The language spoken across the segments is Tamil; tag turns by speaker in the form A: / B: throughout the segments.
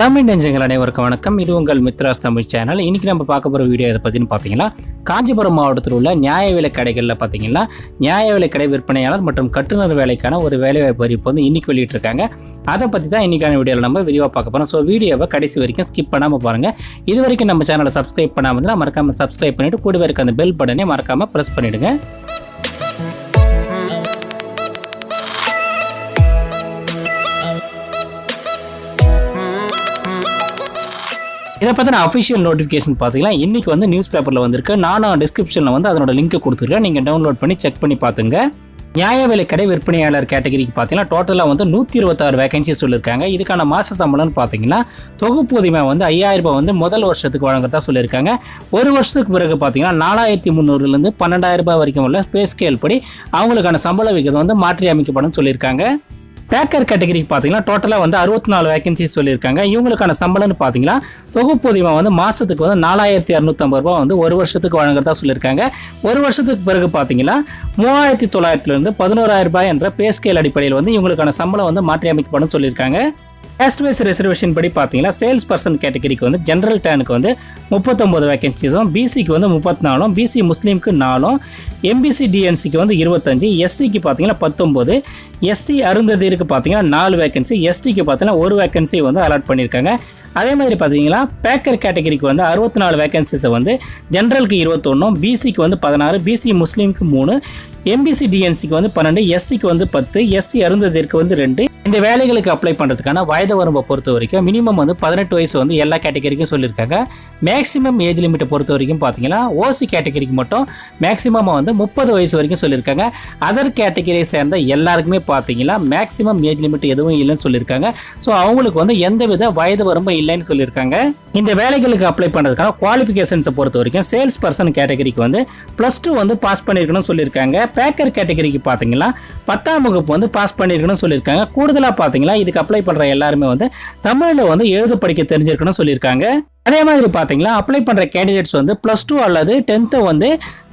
A: தமிழ் நெஞ்சங்கள் அனைவருக்கும் வணக்கம். இது உங்கள் மித்ராஸ் தமிழ் சேனல். இன்னைக்கு நம்ம பார்க்க போகிற வீடியோ இதை பற்றினு பார்த்தீங்கன்னா காஞ்சிபுரம் மாவட்டத்தில் உள்ள நியாய விலை கடைகளில் பார்த்தீங்கன்னா நியாய விலை கடை விற்பனையாளர் மற்றும் கட்டுநர் வேலைக்கான ஒரு வேலைவாய்ப்பு அறிவிப்பு வந்து இன்றைக்கி வெளியிட்டிருக்காங்க. அதை பற்றி தான் இன்றைக்கான வீடியோவில் நம்ம விரிவாக பார்க்க போகிறோம் ஸோ வீடியோவை கடைசி வரைக்கும் ஸ்கிப் பண்ணாமல் பாருங்கள் இது வரைக்கும் நம்ம சேனலை சப்ஸ்கிரைப் பண்ணாமல் மறக்காமல் சப்ஸ்கிரைப் பண்ணிவிட்டு கூடவே இருக்க அந்த பெல் பட்டனே மறக்காமல் ப்ரெஸ் பண்ணிவிடுங்க இதை பற்றின அஃபிஷியல் நோட்டிஃபிகேஷன் பார்த்தீங்கன்னா இன்றைக்கி வந்து நியூஸ் பேப்பரில் வந்திருக்கு. நானும் டிஸ்கிரிப்ஷனில் வந்து அதனோட லிங்க் கொடுத்துருக்கேன். நீங்கள் டவுன்லோட் பண்ணி செக் பண்ணி பார்த்துங்க நியாய விலை கடை விற்பனையாளர் கேட்டகரிக்கு பார்த்தீங்கன்னா டோட்டலாக வந்து நூற்றி இருபத்தாறு வேகன்சி சொல்லியிருக்காங்க இதுக்கான மாத சம்பளம்னு பார்த்தீங்கன்னா தொகுப்பூதியமா வந்து ஐயாயிரம் ரூபாய் வந்து முதல் வருஷத்துக்கு வழங்குறதா சொல்லியிருக்காங்க. ஒரு வருஷத்துக்கு பிறகு பார்த்தீங்கன்னா நாலாயிரத்தி முந்நூறுலேருந்து பன்னெண்டாயிரம் ரூபாய் வரைக்கும் உள்ள பே ஸ்கேல் படி அவங்களுக்கான சம்பள விகிதம் வந்து மாற்றி அமைக்கப்படும் சொல்லியிருக்காங்க. பேக்கர் கேட்டகரிக்கு பார்த்தீங்கன்னா டோட்டலாக வந்து அறுபத்தி நாலு வேகன்சி சொல்லியிருக்காங்க. இவங்களுக்கான சம்பளம்னு பார்த்தீங்கன்னா தொகுப்பூதியமாக வந்து மாதத்துக்கு வந்து நாலாயிரத்தி இரநூத்தம்பது ரூபா வந்து ஒரு வருஷத்துக்கு வழங்குறதா சொல்லியிருக்காங்க. ஒரு வருஷத்துக்கு பிறகு பார்த்தீங்கன்னா மூவாயிரத்தி தொள்ளாயிரத்துலேருந்து பதினோராயிரம் ரூபாய் என்ற பே ஸ்கேல் அடிப்படையில் வந்து இவங்களுக்கான சம்பளம் வந்து மாற்றி அமைக்கப்படும் சொல்லியிருக்காங்க. கேஸ்ட் வைஸ் ரிசர்வேஷன் படி பார்த்தீங்கன்னா சேல்ஸ் பர்சன் கேட்டகரிக்கு வந்து ஜென்ரல் டேனுக்கு வந்து முப்பத்தொம்போது வேகன்சிஸும் பிசிக்கு வந்து முப்பத்தி நாலும் பிசி முஸ்லீமுக்கு நாலும் எம்பிசி டிஎன்சிக்கு வந்து இருபத்தஞ்சு எஸ்சிக்கு பார்த்தீங்கன்னா பத்தொம்போது எஸ்சி அருந்ததிற்கு பார்த்தீங்கன்னா நாலு வேகன்சி எஸ்டிக்கு பார்த்தீங்கன்னா ஒரு வேகன்சி வந்து அலாட் பண்ணியிருக்காங்க. அதே மாதிரி பார்த்தீங்கன்னா பேக்கர் கேட்டகரிக்கு வந்து அறுபத்தி நாலு வேகன்சிஸை வந்து ஜென்ரலுக்கு இருபத்தொன்னும் பிசிக்கு வந்து பதினாறு பிசி முஸ்லீமுக்கு மூணு எம்பிசி டிஎன்சிக்கு வந்து பன்னெண்டு எஸ்சிக்கு வந்து பத்து எஸ்சி அருந்ததிற்கு வந்து ரெண்டு இந்த வேலைகளுக்கு அப்ளை பண்ணுறதுக்கான வயது வரம்பை பொறுத்த வரைக்கும் மினிமம் வந்து பதினெட்டு வயசு வந்து எல்லா கேட்டகரிக்கும் சொல்லியிருக்காங்க. மேக்ஸிமம் ஏஜ் லிமிட்டை பொறுத்த வரைக்கும் பார்த்தீங்கன்னா ஓசி கேட்டகரிக்கு மட்டும் மேக்ஸிமம் வந்து முப்பது வயசு வரைக்கும் சொல்லியிருக்காங்க. அதர் கேட்டகரியை சேர்ந்த எல்லாருக்குமே பார்த்தீங்கன்னா மேக்ஸிமம் ஏஜ் லிமிட் எதுவும் இல்லைன்னு சொல்லியிருக்காங்க. ஸோ அவங்களுக்கு வந்து எந்தவித வயது வரம்பும் இல்லைன்னு சொல்லியிருக்காங்க. இந்த வேலைகளுக்கு அப்ளை பண்ணுறதுக்கான குவாலிஃபிகேஷன்ஸை பொறுத்த வரைக்கும் சேல்ஸ் பர்சன் கேட்டகரிக்கு வந்து ப்ளஸ் டூ வந்து பாஸ் பண்ணியிருக்கணும்னு சொல்லியிருக்காங்க. பேக்கர் கேட்டகரிக்கு பார்த்தீங்கன்னா பத்தாம் வகுப்பு வந்து பாஸ் பண்ணியிருக்கணும்னு சொல்லியிருக்காங்க. கூடுதல் கூடுதலாக பார்த்தீங்கன்னா இதுக்கு அப்ளை பண்ணுற எல்லாருமே வந்து தமிழில் வந்து எழுத படிக்க தெரிஞ்சிருக்கணும்னு சொல்லியிருக்காங்க. அதே மாதிரி பார்த்தீங்களா அப்ளை பண்ணுற கேண்டிடேட்ஸ் வந்து ப்ளஸ் டூ அல்லது டென்த்தை வந்து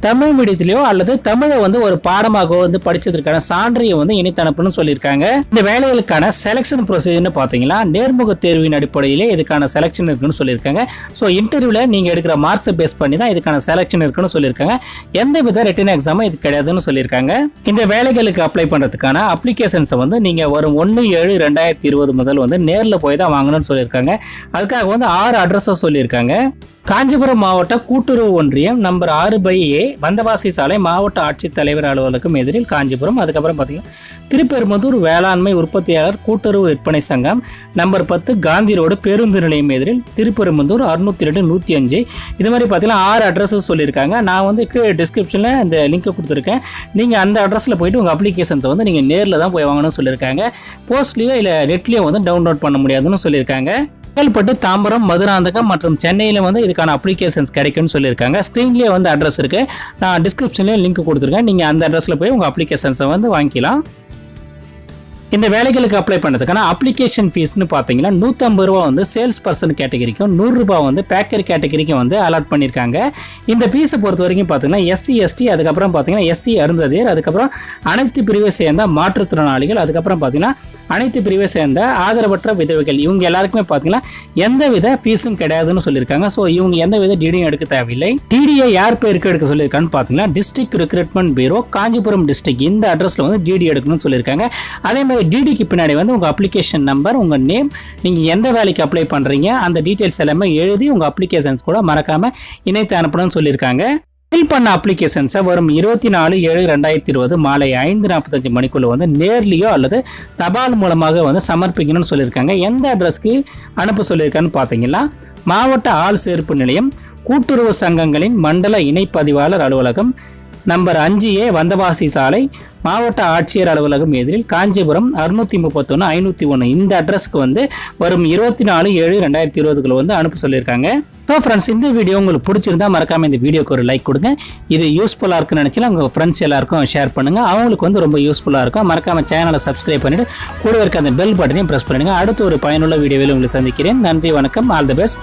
A: தமிழ் மீடியத்திலேயோ அல்லது தமிழை வந்து ஒரு பாடமாக வந்து படிச்சதற்கான சான்றையை வந்து இணைத்து அனுப்பணும்னு சொல்லியிருக்காங்க. இந்த வேலைகளுக்கான செலெக்ஷன் ப்ரொசீஜர்னு பார்த்தீங்கன்னா நேர்முக தேர்வின் அடிப்படையிலே இதுக்கான செலெக்ஷன் இருக்குன்னு சொல்லியிருக்காங்க. ஸோ இன்டர்வியூவில் நீங்கள் எடுக்கிற மார்க்ஸை பேஸ் பண்ணி தான் இதுக்கான செலெக்ஷன் இருக்குன்னு சொல்லியிருக்காங்க. எந்த வித ரிட்டன் எக்ஸாமும் இது கிடையாதுன்னு சொல்லியிருக்காங்க. இந்த வேலைகளுக்கு அப்ளை பண்ணுறதுக்கான அப்ளிகேஷன்ஸை வந்து நீங்கள் வரும் ஒன்று ஏழு ரெண்டாயிரத்தி இருபது முதல் வந்து நேரில் போய் தான் வாங்கணும்னு சொல்லியிருக்காங்க. அதுக்காக வந்து ஆறு அட்ரஸஸ் சொல்லியிருக்காங்க. காஞ்சிபுரம் மாவட்ட கூட்டுறவு ஒன்றியம் நம்பர் ஆறு பை ஏ வந்தவாசி சாலை மாவட்ட ஆட்சித்தலைவர் அலுவலகம் எதிரில் காஞ்சிபுரம். அதுக்கப்புறம் பார்த்தீங்கன்னா திருப்பெரும்புதூர் வேளாண்மை உற்பத்தியாளர் கூட்டுறவு விற்பனை சங்கம் நம்பர் பத்து காந்தி ரோடு பேருந்து நிலையம் எதிரில் திருப்பெரும்புதூர் அறுநூத்தி ரெண்டு நூற்றி அஞ்சு இது மாதிரி பார்த்தீங்கன்னா ஆறு அட்ரஸஸ் சொல்லியிருக்காங்க. நான் வந்து டிஸ்கிரிப்ஷனில் இந்த லிங்க்கை கொடுத்துருக்கேன். நீங்கள் அந்த அட்ரஸில் போயிட்டு உங்கள் அப்ளிகேஷன்ஸை வந்து நீங்கள் நேரில் தான் போய் வாங்கணும்னு சொல்லியிருக்காங்க. போஸ்ட்லேயோ இல்லை நெட்லேயோ வந்து டவுன்லோட் பண்ண முடியாதுன்னு சொல்லியிருக்காங்க. செங்கல்பட்டு தாம்பரம் மதுராந்தகம் மற்றும் சென்னையில் வந்து இதுக்கான அப்ளிகேஷன்ஸ் கிடைக்கும்னு சொல்லியிருக்காங்க. ஸ்க்ரீன்லேயே வந்து அட்ரஸ் இருக்குது நான் டிஸ்கிரிப்ஷன்லேயே லிங்க் கொடுத்துருக்கேன். நீங்கள் அந்த அட்ரஸில் போய் உங்கள் அப்ளிகேஷன்ஸை வந்து வாங்கிக்கலாம். இந்த வேலைகளுக்கு அப்ளை பண்ணுறதுக்கான அப்ளிகேஷன் ஃபீஸ்னு பார்த்தீங்கன்னா நூற்றம்பது ரூபா வந்து சேல்ஸ் பர்சன் கேட்டகரிக்கும் நூறுரூபா வந்து பேக்கர் கேட்டகரிக்கும் வந்து அலாட் பண்ணியிருக்காங்க இந்த ஃபீஸை பொறுத்த வரைக்கும் பார்த்தீங்கன்னா எஸ்சி எஸ்டி அதுக்கப்புறம் பார்த்தீங்கன்னா எஸ்சி அருந்ததியர் அதுக்கப்புறம் அனைத்து பிரிவை சேர்ந்த மாற்றுத்திறனாளிகள் அதுக்கப்புறம் பார்த்தீங்கன்னா அனைத்து பிரிவை சேர்ந்த ஆதரவற்ற விதவைகள். இவங்க எல்லாருக்குமே பார்த்தீங்கன்னா எந்த வித ஃபீஸும் கிடையாதுன்னு சொல்லியிருக்காங்க. ஸோ இவங்க எந்த வித டிடியும் எடுக்க தேவையில்லை. டிடியை யார் பேருக்கு எடுக்க சொல்லியிருக்கான்னு பார்த்தீங்கன்னா district recruitment bureau Kanchipuram district இந்த அட்ரஸில் வந்து டிடி எடுக்கணும்னு சொல்லியிருக்காங்க. அதே மாதிரி டிடிக்கு பின்னாடி வந்து உங்கள் அப்ளிகேஷன் நம்பர் உங்கள் நேம் நீங்கள் எந்த வேலைக்கு அப்ளை பண்ணுறீங்க அந்த டீட்டெயில்ஸ் எல்லாமே எழுதி உங்கள் அப்ளிகேஷன்ஸ் கூட மறக்காமல் இணைத்து அனுப்பணும்னு சொல்லியிருக்காங்க. ஃபில் பண்ண அப்ளிகேஷன்ஸை வரும் இருபத்தி நாலு ஏழு ரெண்டாயிரத்தி இருபது மாலை ஐந்து நாற்பத்தஞ்சு மணிக்குள்ளே வந்து நேர்லேயோ அல்லது தபால் மூலமாக வந்து சமர்ப்பிக்கணும்னு சொல்லியிருக்காங்க. எந்த அட்ரஸ்க்கு அனுப்ப சொல்லியிருக்கான்னு பார்த்தீங்கன்னா மாவட்ட ஆள் சேர்ப்பு நிலையம் கூட்டுறவு சங்கங்களின் மண்டல இணைப்பதிவாளர் அலுவலகம் நம்பர் அஞ்சு ஏ வந்தவாசி சாலை மாவட்ட ஆட்சியர் அலுவலகம் எதிரில் காஞ்சிபுரம் அறுநூத்தி முப்பத்தொன்று ஐநூற்றி ஒன்று இந்த அட்ரஸ்க்கு வந்து வரும் இருபத்தி நாலு ஏழு ரெண்டாயிரத்தி இருபதுக்குள்ள வந்து அனுப்ப சொல்லியிருக்காங்க. ஸோ ஃப்ரெண்ட்ஸ் இந்த வீடியோ உங்களுக்கு பிடிச்சிருந்தா மறக்காம இந்த வீடியோக்கு ஒரு லைக் கொடுங்க. இது யூஸ்ஃபுல்லாக இருக்குன்னு நினச்சினா உங்கள் ஃப்ரெண்ட்ஸ் எல்லாருக்கும் ஷேர் பண்ணுங்கள் அவங்களுக்கு வந்து ரொம்ப யூஸ்ஃபுல்லாக இருக்கும். மறக்காம சேனலை சப்ஸ்கிரைப் பண்ணிட்டு கூட இருக்க அந்த பெல் பட்டனையும் ப்ரெஸ் பண்ணுங்க. அடுத்து ஒரு பயனுள்ள வீடியோவில் உங்களை சந்திக்கிறேன். நன்றி வணக்கம். All the best